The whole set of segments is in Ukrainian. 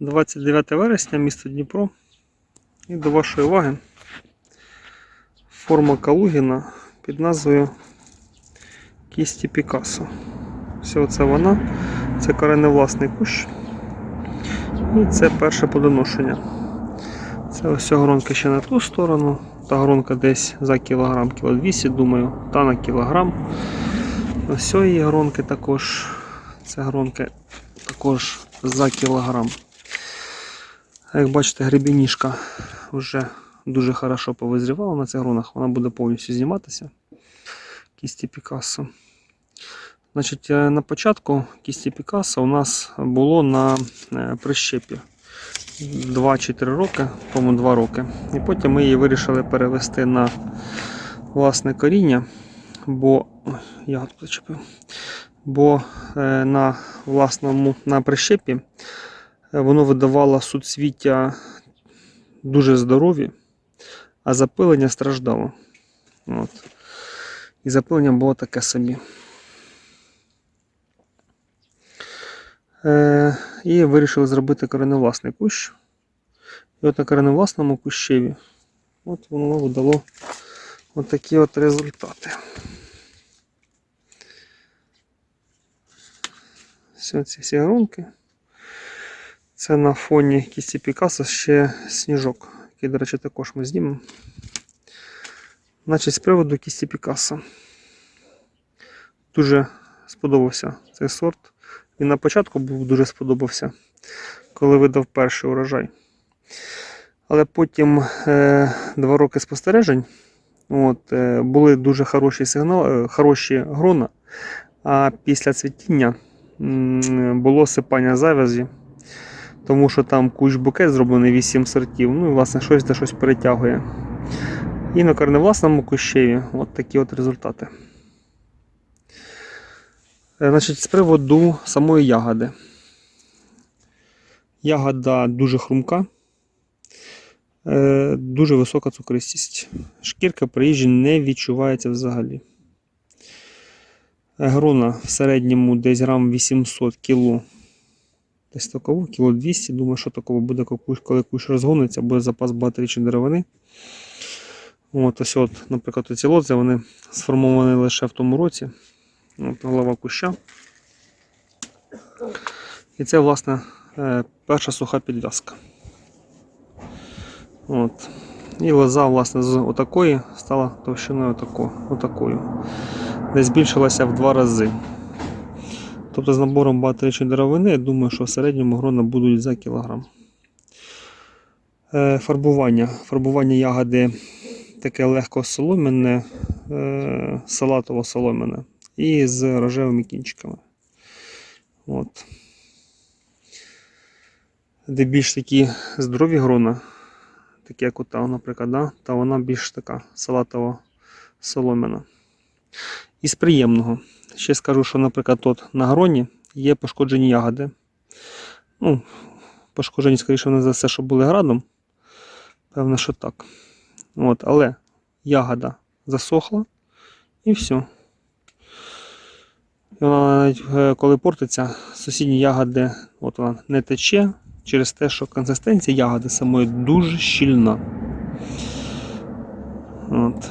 29 вересня, місто Дніпро. І до вашої уваги форма Калугіна під назвою Кісті Пікассо. Все це вона, це кореневласний кущ. І це перше плодоношення. Це ось гронка ще на ту сторону. Та гронка десь за кілограм, кіло 200, думаю, та на кілограм. Ось цієї гронки також. Це гронки також за кілограм. Як бачите, гребінішка вже дуже хорошо повизрівала на цих гронах. Вона буде повністю зніматися. Кісті Пікассо. Значить, е, на початку кісті Пікассо у нас було на е, прищепі 2-4 роки, по-моєму 2 роки. І потім ми її вирішили перевести на власне коріння, бо Ой, я зачепив. Бо е, на власному на прищепі воно видавало суцвіття дуже здорові, а запилення страждало. От. І запилення було таке собі. Е, і вирішили зробити кореневласний кущ. І от на кореневласному кущеві от воно видало от такі от результати. Все ці всі грунки. Це на фоні кісті Пікассо ще сніжок, який, до речі, також ми знімемо. Значить, з приводу кісті Пікассо. Дуже сподобався цей сорт. Він на початку був дуже сподобався, коли видав перший урожай. Але потім е, два роки спостережень от, е, були дуже хороші сигнали, хороші грона, а після цвітіння було сипання завязі, тому що там кущ букет зроблений 8 сортів, ну і власне щось до щось перетягує. І на корневласному кущеві от такі от результати. Е, Значить, з приводу самої ягоди. Ягода дуже хрумка, е, дуже висока цукристість. Шкірка при їжі не відчувається взагалі. Грона в середньому десь грам 800 кг. Десь такого, кіло 200. Думаю, що такого буде, коли кущ розгониться, буде запас багаторічної деревини. От, ось от, наприклад, ці лози вони сформовані лише в тому році. От голова куща. І це, власне, е, перша суха підв'язка. От. І лоза, власне, з отакої стала товщиною отакою. Десь збільшилася в два рази. Тобто з набором багаторічної деревини, я думаю, що в середньому грона будуть за кілограм. Е, Фарбування. Фарбування ягоди таке легко соломене, е, салатово-соломене і з рожевими кінчиками. От. Де більш такі здорові грона, такі як ота, наприклад, да? та вона більш така салатово-соломена. Із приємного. Ще скажу, що, наприклад, тут на гроні є пошкоджені ягоди. Ну, пошкоджені, скоріше, вони за все, що були градом. Певно, що так. От, але ягода засохла і все. І вона навіть е, коли портиться, сусідні ягоди от вона не тече через те, що консистенція ягоди самої дуже щільна. От.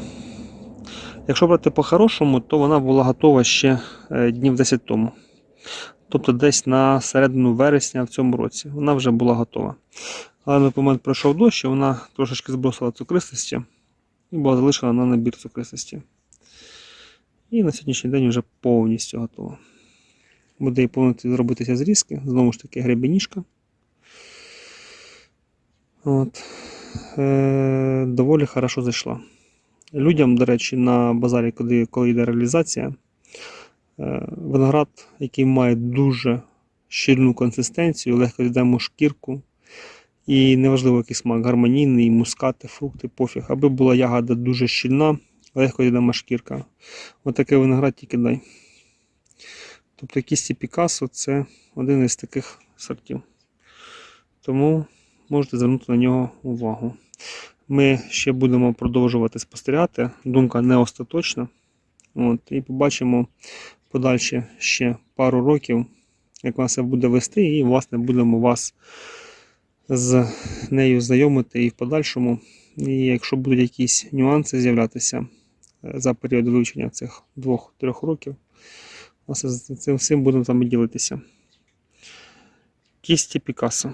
Якщо брати по-хорошому, то вона була готова ще е, днів 10 тому. Тобто десь на середину вересня в цьому році вона вже була готова. Але на момент пройшов дощ, і вона трошечки збросила цукристості і була залишена на набір цукристості. І на сьогоднішній день вже повністю готова. Буде і повністю зробитися зрізки, знову ж таки гребеніжка. От. Е, доволі хорошо зайшла. Людям, до речі, на базарі, коли, коли йде реалізація, е, виноград, який має дуже щільну консистенцію, легко йдемо шкірку. І неважливо, який смак, гармонійний, мускати, фрукти, пофіг. Аби була ягода дуже щільна, легко йдемо шкірка. Отакий виноград тільки дай. Тобто кісті Пікассо це один із таких сортів. Тому можете звернути на нього увагу. Ми ще будемо продовжувати спостерігати. Думка не остаточна. От, і побачимо подальше ще пару років, як вас це буде вести, і власне будемо вас з нею знайомити і в подальшому. І якщо будуть якісь нюанси з'являтися е, за період вивчення цих двох-трьох років, власне, з цим всім будемо вами ділитися. Кісті Пікассо.